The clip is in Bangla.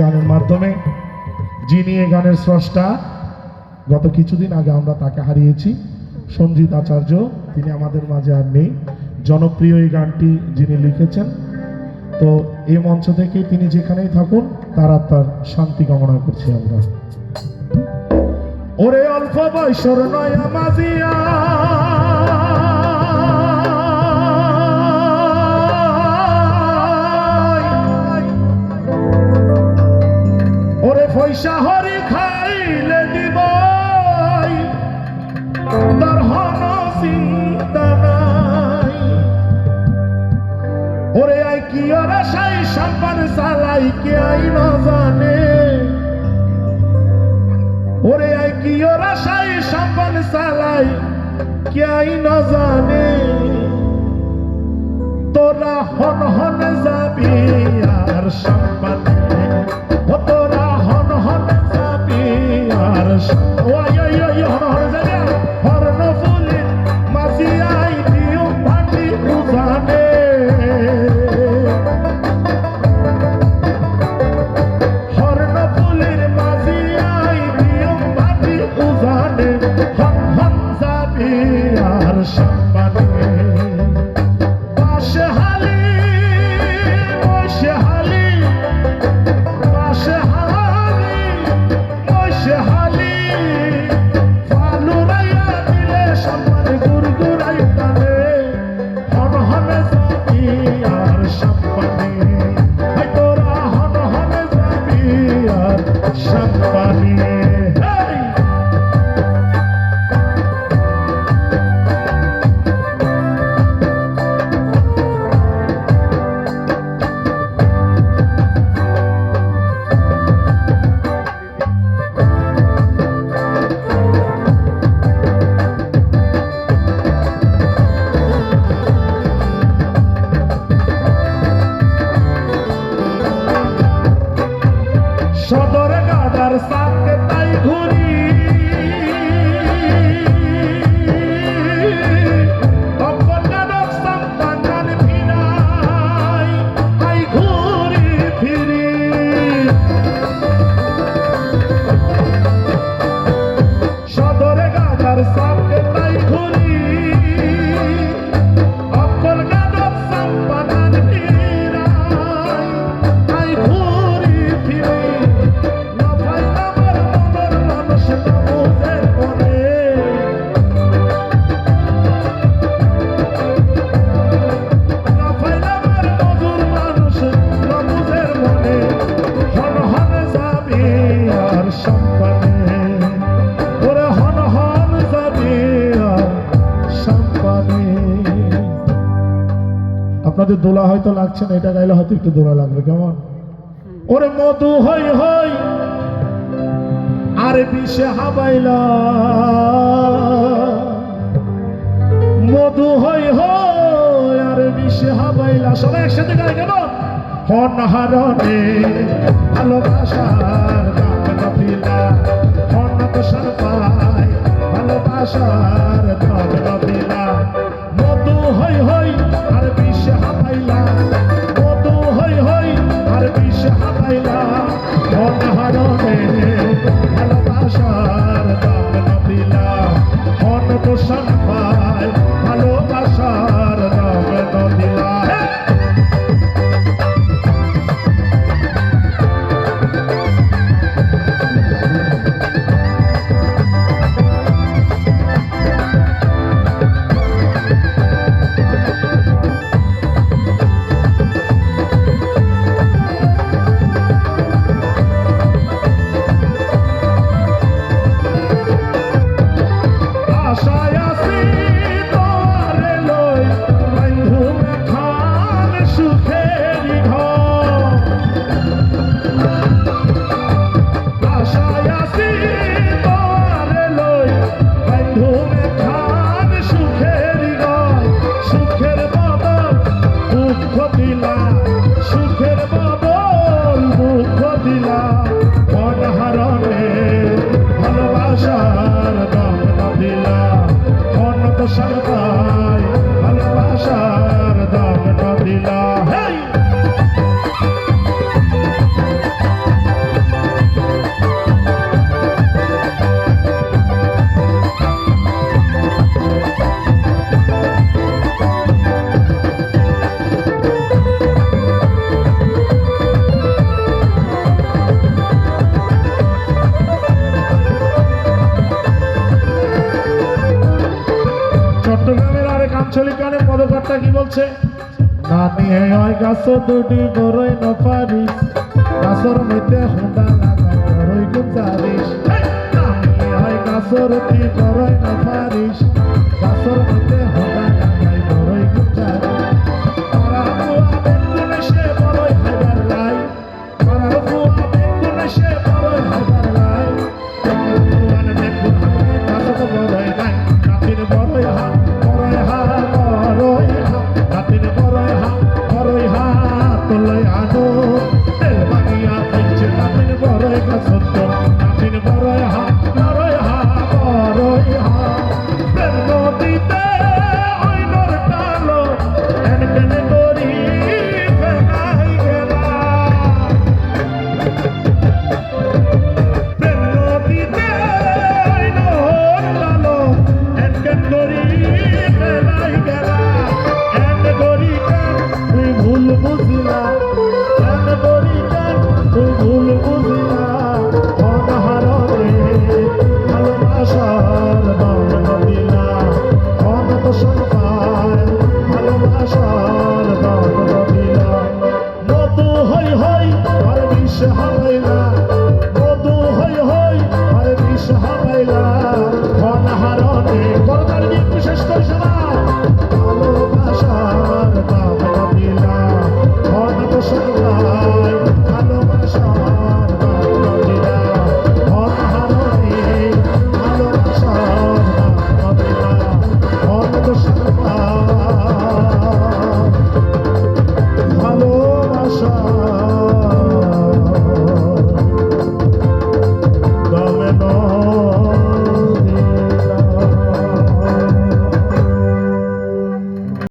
গানের মাধ্যমে, যিনি এ গানের স্রষ্টা, গত কিছুদিন আগে আমরা তাকে হারিয়েছি, সঞ্জিত আচার্য, তিনি আমাদের মাঝে আর নেই। জনপ্রিয় এই গানটি যিনি লিখেছেন, তো এই মঞ্চ থেকে তিনি যেখানেই থাকুন, তার আত্মার শান্তি কামনা করছি আমরা। ওরে অল্প বয়সর নয়া মাজিয়া পয়সা হরি খাইলে দিব তার হন চিন্তা নাই। ওরে আই কি ওরা সাই সাম্পান সালাই কে আই ন জানে ওরে আই কি ওরা সাই সাম্পান সালাই কে আই ন জানে তোরা হন হন যাবি আর সম্পানে আপনাদের দোলা হয়তো লাগছে না, এটা গাইলে হয়তো একটু দোলা লাগবে, কেমন? ওরে মধু হই হই, আরে বিষে হাবাইলা। মধু হই হই, আরে বিষে হাবাইলা। সবাই একসাথে গাই, কেমন? হন হারনে ভালোবাসার নপিলা হন ভালোবাসার দাম হয় হই আর বিশ্বে হাবাইলা আঞ্চলিক কানে পদপাঠটা কি বলছে? না হয় গাছ দুটি বড়ই নফারি গাছর মধ্যে হুন্ডা লাগা বড়ই গুঞ্জারিস না হয় গাছর দুটি বড়ই আর নিঃসহায় না